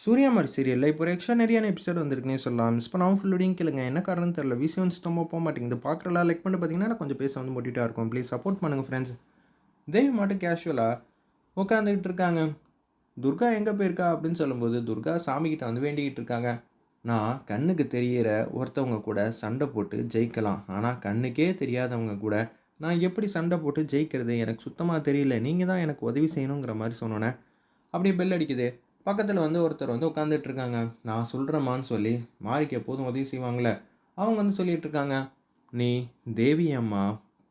சூர்யாமார் சீரியலில் இப்போ ஒரு எக்ஸ்ட்ரா நிறையான எபிசோட் வந்திருக்குன்னே சொல்லலாம். மிஸ் பண்ணாமல் ஃபுல்லோடையும் கேளுங்க. என்ன காரணம் தெரியல. விசியன் சுத்தமாக போக மாட்டேங்குது. பார்க்குறலாம் லைக் பண்ணி பார்த்தீங்கன்னா கொஞ்சம் பேச வந்து மோட்டிவாக இருக்கும். ப்ளீஸ் சப்போர்ட் பண்ணுங்கள் ஃப்ரெண்ட்ஸ் தேவி மட்டும் கேஷுவலாக உட்காந்துக்கிட்டு இருக்காங்க. துர்கா எங்கே போயிருக்கா அப்படின்னு சொல்லும்போது துர்கா சாமிக்கிட்ட வந்து வேண்டிக்கிட்டு இருக்காங்க. நான் கண்ணுக்கு தெரியிற ஒருத்தவங்க கூட சண்டை போட்டு ஜெயிக்கலாம். ஆனால் கண்ணுக்கே தெரியாதவங்க கூட நான் எப்படி சண்டை போட்டு ஜெயிக்கிறது? எனக்கு சுத்தமாக தெரியல. நீங்கள் தான் எனக்கு உதவி செய்யணுங்கிற மாதிரி சொன்னோன்னே அப்படியே பெல் அடிக்குது. பக்கத்தில் வந்து ஒருத்தர் வந்து உட்காந்துட்டு இருக்காங்க நான் சொல்கிறேம்மான்னு சொல்லி மாரிக்கு எப்போதும் உதவி செய்வாங்களே அவங்க வந்து சொல்லிகிட்டு இருக்காங்க நீ தேவி அம்மா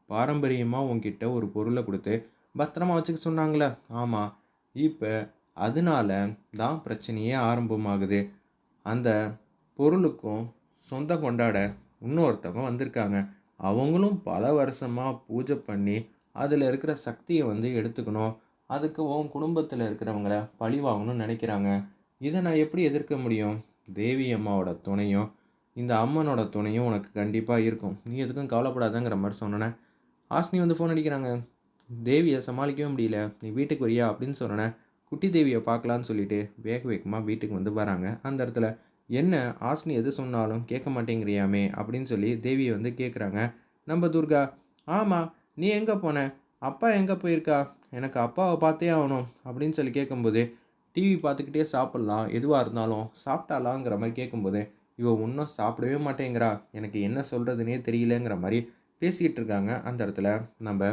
பாரம்பரியமாக உங்ககிட்ட ஒரு பொருளை கொடுத்து பத்திரமா வச்சுக்க சொன்னாங்களே ஆமாம் இப்போ அதனால தான் பிரச்சனையே ஆரம்பமாகுது. அந்த பொருளுக்கும் சொந்த கொண்டாட இன்னொருத்தவங்க வந்திருக்காங்க. அவங்களும் பல வருஷமாக பூஜை பண்ணி அதில் இருக்கிற சக்தியை வந்து எடுத்துக்கணும். அதுக்கு உன் குடும்பத்தில் இருக்கிறவங்கள பழி வாங்கணும்னு நினைக்கிறாங்க. இதை நான் எப்படி எதிர்க்க முடியும்? தேவி அம்மாவோட துணையும் இந்த அம்மனோட துணையும் உனக்கு கண்டிப்பாக இருக்கும். நீ எதுக்கும் கவலைப்படாதங்கிற மாதிரி சொன்னேன். ஆஸ்னி வந்து ஃபோன் அடிக்கிறாங்க. தேவியை சமாளிக்கவே முடியல. நீ வீட்டுக்கு வரியா அப்படின்னு சொன்னேன். குட்டி தேவியை பார்க்கலான்னு சொல்லிட்டு வேக வேகமாக வீட்டுக்கு வந்து வராங்க. அந்த இடத்துல என்ன ஆஸ்னி எது சொன்னாலும் கேட்க மாட்டேங்கிறியாமே? அப்படின்னு சொல்லி தேவியை வந்து கேட்குறாங்க நம்ம துர்கா ஆமாம் நீ எங்கே போன? அப்பா எங்கே போயிருக்கா? எனக்கு அப்பாவை பார்த்தே ஆகணும் அப்படின்னு சொல்லி கேட்கும்போது டிவி பார்த்துக்கிட்டே சாப்பிட்லாம். எதுவாக இருந்தாலும் சாப்பிட்டாலாங்கிற மாதிரி கேட்கும்போது இவள் இன்னும் சாப்பிடவே மாட்டேங்கிறா. எனக்கு என்ன சொல்கிறதுனே தெரியலங்கிற மாதிரி பேசிக்கிட்டு இருக்காங்க அந்த இடத்துல. நம்ம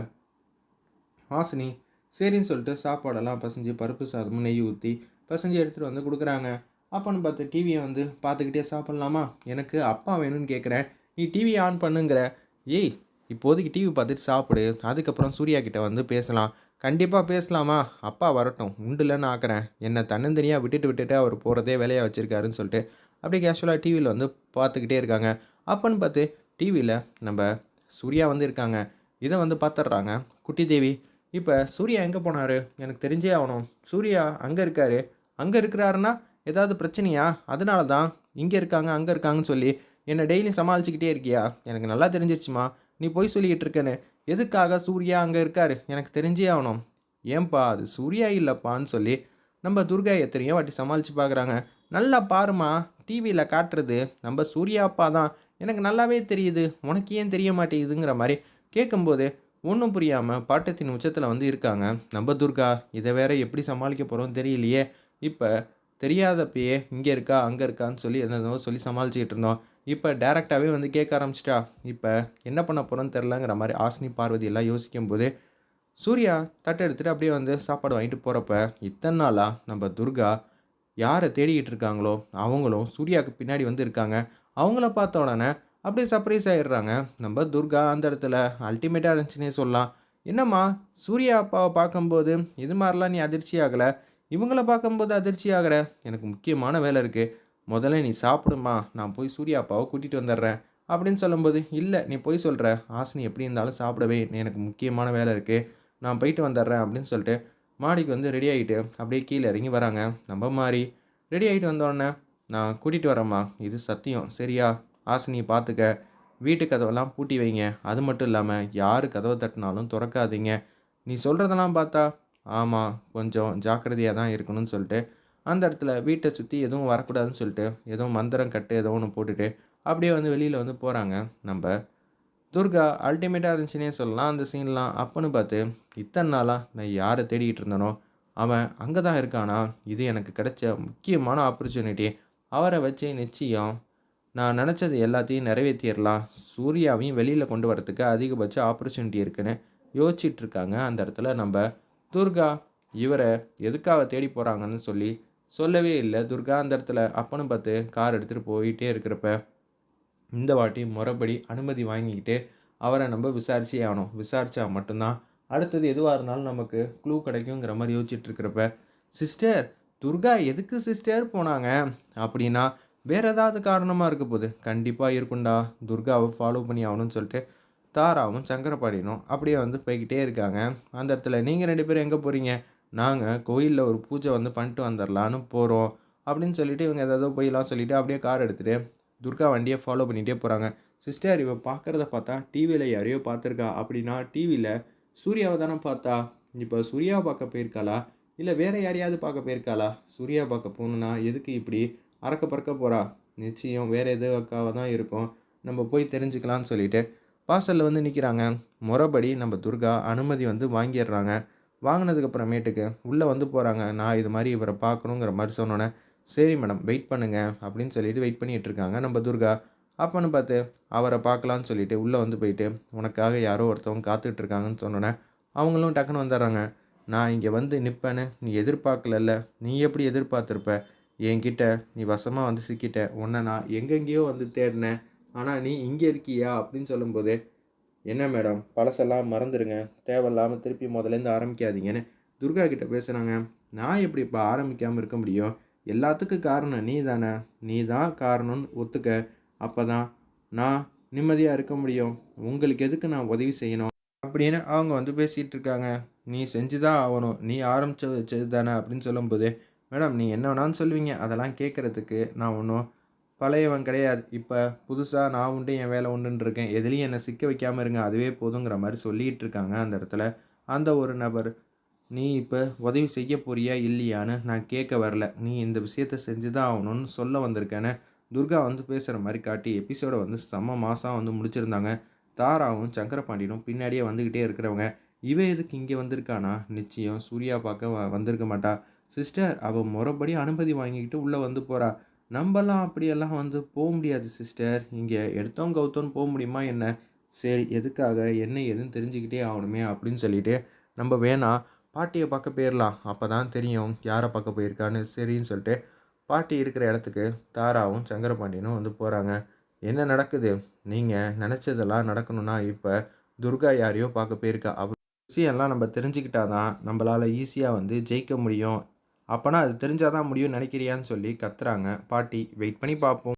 ஹாசினி சரின்னு சொல்லிட்டு சாப்பாடெல்லாம் பசஞ்சு பருப்பு சாதமும் நெய் ஊற்றி பசஞ்சு எடுத்துகிட்டு வந்து கொடுக்குறாங்க. அப்போன்னு பார்த்து டிவியை வந்து பார்த்துக்கிட்டே சாப்பிட்லாமா? எனக்கு அப்பா வேணும்னு கேட்குறேன். நீ டிவி ஆன் பண்ணுங்கிற. ஏய் இப்போதைக்கு டிவி பார்த்துட்டு சாப்பிடு. அதுக்கப்புறம் சூர்யா கிட்டே வந்து பேசலாம். கண்டிப்பாக பேசலாமா? அப்பா வரட்டும். உண்டுலன்னு ஆக்குறேன். என்னை தன்னந்தனியாக விட்டுட்டு விட்டுட்டு அவர் போகிறதே வேலையாக வச்சுருக்காருன்னு சொல்லிட்டு அப்படியே கேஷுவலாக டிவியில் வந்து பார்த்துக்கிட்டே இருக்காங்க. அப்போன்னு பார்த்து டிவியில் நம்ம சூர்யா வந்து இருக்காங்க. இதை வந்து பார்த்துட்றாங்க. குட்டி தேவி இப்போ சூர்யா எங்கே போனார்? எனக்கு தெரிஞ்சே ஆகணும். சூர்யா அங்கே இருக்காரு. அங்கே இருக்கிறாருன்னா ஏதாவது பிரச்சனையா? அதனால தான் இங்கே இருக்காங்க அங்கே இருக்காங்கன்னு சொல்லி என்னை டெய்லி சமாளிச்சுக்கிட்டே இருக்கியா? எனக்கு நல்லா தெரிஞ்சிருச்சுமா. நீ போய் சொல்லிக்கிட்டு இருக்கேன்னு. எதுக்காக சூர்யா அங்கே இருக்காரு? எனக்கு தெரிஞ்சே ஆகணும். ஏன்பா அது சூர்யா இல்லைப்பான்னு சொல்லி நம்ம துர்கா எத்தனையோ வாட்டி சமாளித்து பார்க்குறாங்க நல்லா பாருமா டிவியில் காட்டுறது நம்ம சூர்யா அப்பா தான். எனக்கு நல்லாவே தெரியுது. உனக்கு ஏன் தெரிய மாட்டேங்குதுங்கிற மாதிரி கேட்கும்போது ஒன்றும் புரியாமல் பாட்டத்தின் உச்சத்தில் வந்து இருக்காங்க. நம்ம துர்கா இதை வேற எப்படி சமாளிக்க போகிறோம் தெரியலையே. இப்போ தெரியாதப்பயே இங்கே இருக்கா அங்கே இருக்கான்னு சொல்லி எதோ சொல்லி சமாளிச்சுக்கிட்டு இருந்தோம். இப்போ டேரெக்டாகவே வந்து கேட்க ஆரம்பிச்சிட்டா. இப்போ என்ன பண்ண போகிறோன்னு தெரிலங்கிற மாதிரி ஆசினி பார்வதி எல்லாம் யோசிக்கும் போது சூர்யா தட்டை எடுத்துகிட்டு அப்படியே வந்து சாப்பாடு வாங்கிட்டு போகிறப்ப இத்தனை நாளாக நம்ம துர்கா யாரை தேடிக்கிட்டு இருக்காங்களோ அவங்களும் சூர்யாவுக்கு பின்னாடி வந்து இருக்காங்க. அவங்கள பார்த்த உடனே அப்படியே சர்ப்ரைஸ் ஆகிடுறாங்க நம்ம துர்கா அந்த இடத்துல அல்டிமேட்டாக இருந்துச்சுன்னே சொல்லலாம். என்னம்மா சூர்யா அப்பாவை பார்க்கும்போது இது மாதிரிலாம் நீ அதிர்ச்சி ஆகலை? இவங்கள பார்க்கும்போது அதிர்ச்சி ஆகிற எனக்கு முக்கியமான வேலை இருக்குது முதல்ல நீ சாப்பிடுமா நான் போய் சூர்யா அப்பாவை கூட்டிகிட்டு வந்துடுறேன் அப்படின்னு சொல்லும்போது இல்லை நீ போய் சொல்கிற ஆசினி எப்படி இருந்தாலும் சாப்பிடவே எனக்கு முக்கியமான வேலை இருக்குது நான் போயிட்டு வந்துடுறேன் அப்படின்னு சொல்லிட்டு மாடிக்கு வந்து ரெடி ஆகிட்டு அப்படியே கீழே இறங்கி வராங்க. நம்ம மாதிரி ரெடி ஆகிட்டு வந்தோடனே நான் கூட்டிகிட்டு வரேம்மா. இது சத்தியம். சரியா? ஆசினியை பார்த்துக்க. வீட்டு கதவெல்லாம் பூட்டி வைங்க. அது மட்டும் இல்லாமல் யார் கதவை தட்டினாலும் திறக்காதீங்க. நீ சொல்கிறதெல்லாம் பார்த்தா ஆமாம் கொஞ்சம் ஜாக்கிரதையாக தான் இருக்கணும்னு சொல்லிட்டு அந்த இடத்துல வீட்டை சுற்றி எதுவும் வரக்கூடாதுன்னு சொல்லிட்டு எதுவும் மந்திரம் கட்டு ஏதோ ஒன்று போட்டுட்டு அப்படியே வந்து வெளியில் வந்து போகிறாங்க நம்ம துர்கா அல்டிமேட்டாக இருந்துச்சுன்னே சொல்லலாம். அந்த சீன்லாம் அப்போன்னு பார்த்து இத்தனை நாளாக நான் யாரை தேடிக்கிட்டு இருந்தனோ அவன் அங்கே தான் இருக்கானா? இது எனக்கு கிடைச்ச முக்கியமான ஆப்பர்ச்சுனிட்டி அவரை வச்சு நிச்சயம் நான் நினச்சது எல்லாத்தையும் நிறைவேற்றிடலாம் சூர்யாவையும் வெளியில் கொண்டு வரத்துக்கு அதிகபட்ச ஆப்பர்ச்சுனிட்டி இருக்குன்னு யோசிச்சுட்ருக்காங்க அந்த இடத்துல நம்ம துர்கா இவரை எதுக்காக தேடி போகிறாங்கன்னு சொல்லி சொல்லவே இல்லை. துர்கா அந்த இடத்துல அப்பன்னு பார்த்து கார் எடுத்துகிட்டு போயிட்டே இருக்கிறப்ப இந்த வாட்டி முறைப்படி அனுமதி வாங்கிக்கிட்டு அவரை நம்ம விசாரிச்சே ஆகணும். விசாரித்தா மட்டும்தான். அடுத்தது எதுவாக இருந்தாலும் நமக்கு க்ளூ கிடைக்குங்கிற மாதிரி யோசிச்சுட்டு இருக்கிறப்ப சிஸ்டர் துர்கா எதுக்கு சிஸ்டர் போனாங்க? அப்படின்னா வேறு ஏதாவது காரணமாக இருக்க போகுது. கண்டிப்பாக இருக்கும்டா. துர்காவை ஃபாலோ பண்ணி ஆகணும்னு சொல்லிட்டு தாராவும் சங்கரப்பாடினும் அப்படியே வந்து போய்கிட்டே இருக்காங்க. அந்த இடத்துல நீங்கள் ரெண்டு பேரும் எங்கே போகிறீங்க நாங்கள் கோயிலில் ஒரு பூஜை வந்து பண்ணிட்டு வந்துடலான்னு போகிறோம் அப்படின்னு சொல்லிட்டு இவங்க ஏதாவது போயெல்லாம் சொல்லிட்டு அப்படியே கார் எடுத்துகிட்டு துர்கா வண்டியை ஃபாலோ பண்ணிகிட்டே போகிறாங்க சிஸ்டர் இவ பார்க்குறத பார்த்தா டிவியில் யாரையோ பார்த்துருக்கா. அப்படின்னா டிவியில் சூர்யாவை தானே பார்த்தா. இப்போ சூர்யாவை பார்க்க போயிருக்காளா? இல்லை வேறு யாரையாவது பார்க்க போயிருக்காளா? சூர்யா பார்க்க போகணுன்னா எதுக்கு இப்படி அறக்க பறக்க போகிறா நிச்சயம் வேறு எது அக்காவாக தான் இருக்கும். நம்ம போய் தெரிஞ்சுக்கலான்னு சொல்லிட்டு வாசலில் வந்து நிற்கிறாங்க முறைப்படி நம்ம துர்கா அனுமதி வந்து வாங்கிடுறாங்க. வாங்கினதுக்கப்புறமேட்டுக்கு உள்ளே வந்து போகிறாங்க. நான் இது மாதிரி இவரை பார்க்கணுங்கிற மாதிரி சொன்னோன்னே சரி மேடம் வெயிட் பண்ணுங்க அப்படின்னு சொல்லிட்டு வெயிட் பண்ணிகிட்டு இருக்காங்க. நம்ம துர்கா அப்போன்னு பார்த்து அவரை பார்க்கலான்னு சொல்லிட்டு உள்ளே வந்து போயிட்டு உனக்காக யாரோ ஒருத்தவங்க காத்துட்டு இருக்காங்கன்னு சொன்னோன்னே அவங்களும் டக்குன்னு வந்துடுறாங்க. நான் இங்கே வந்து நிற்பேன்னு நீ எதிர்பார்க்கலல்ல நீ எப்படி எதிர்பார்த்துருப்ப? என்கிட்ட நீ வசமாக வந்து சிக்கிட்ட. உன்னை நான் எங்கெங்கேயோ வந்து தேடினேன். ஆனால் நீ இங்கே இருக்கியா? அப்படின்னு சொல்லும்போது என்ன மேடம்? பழசெல்லாம் மறந்துடுங்க தேவையில்லாமல் திருப்பி முதலேருந்து ஆரம்பிக்காதீங்கன்னு துர்கா கிட்ட பேசுகிறாங்க நான் எப்படி இப்போ ஆரம்பிக்காமல் இருக்க முடியும்? எல்லாத்துக்கும் காரணம் நீ தானே நீ தான் காரணம்னு ஒத்துக்க. அப்போ தான் நான் நிம்மதியாக இருக்க முடியும். உங்களுக்கு எதுக்கு நான் உதவி செய்யணும்? அப்படின்னு அவங்க வந்து பேசிகிட்டு இருக்காங்க. நீ செஞ்சு தான் ஆகணும். நீ ஆரம்பிச்ச வச்சது தானே அப்படின்னு சொல்லும்போது மேடம் நீ என்ன வேணாலும் சொல்லுவீங்க. அதெல்லாம் கேட்குறதுக்கு நான் ஒன்றும் பழையவன் கிடையாது. இப்போ புதுசாக நான் உண்டு என் வேலை உண்டுன்னு இருக்கேன். எதுலேயும் என்னை சிக்க வைக்காமல் இருங்க. அதுவே போதுங்கிற மாதிரி சொல்லிகிட்டு இருக்காங்க அந்த இடத்துல. அந்த ஒரு நபர் நீ இப்போ உதவி செய்ய போறியா இல்லையான்னு நான் கேட்க வரல. நீ இந்த விஷயத்த செஞ்சு தான் ஆகணும்னு சொல்ல வந்திருக்கேன்னு துர்கா வந்து பேசுகிற மாதிரி காட்டி எபிசோடை வந்து செம்ம மாதம் வந்து முடிச்சிருந்தாங்க. தாராவும் சங்கரபாண்டியனும் பின்னாடியே வந்துக்கிட்டே இருக்கிறவங்க இவ எதுக்கு இங்கே வந்திருக்கானா? நிச்சயம் சூர்யா பார்க்க வ- வந்திருக்க மாட்டா. சிஸ்டர் அவள் முறைப்படி அனுமதி வாங்கிக்கிட்டு உள்ளே வந்து போகிறா நம்மலாம் அப்படியெல்லாம் வந்து போக முடியாது சிஸ்டர் இங்கே எடுத்தோம் கவுத்தோன்னு போக முடியுமா என்ன? சரி எதுக்காக? என்ன ஏதுன்னு தெரிஞ்சுக்கிட்டே ஆகணுமே அப்படின்னு சொல்லிட்டு நம்ம வேணா பாட்டியை பார்க்க போயிடலாம் அப்போ தான் தெரியும் யாரை பார்க்க போயிருக்கான்னு. சரின்னு சொல்லிட்டு பாட்டி இருக்கிற இடத்துக்கு தாராவும் சங்கரபாண்டியனும் வந்து போகிறாங்க என்ன நடக்குது? நீங்கள் நினச்சதெல்லாம் நடக்கணும்னா இப்போ துர்கா யாரையோ பார்க்க போயிருக்கா. அவ விஷயம்லாம் நம்ம தெரிஞ்சுக்கிட்டாதான் நம்மளால் ஈஸியாக வந்து ஜெயிக்க முடியும். அப்போனா அது தெரிஞ்சாதான் முடியும்னு நினைக்கிறியான்னு சொல்லி கத்துறாங்க. பாட்டி வெயிட் பண்ணி பார்ப்போம்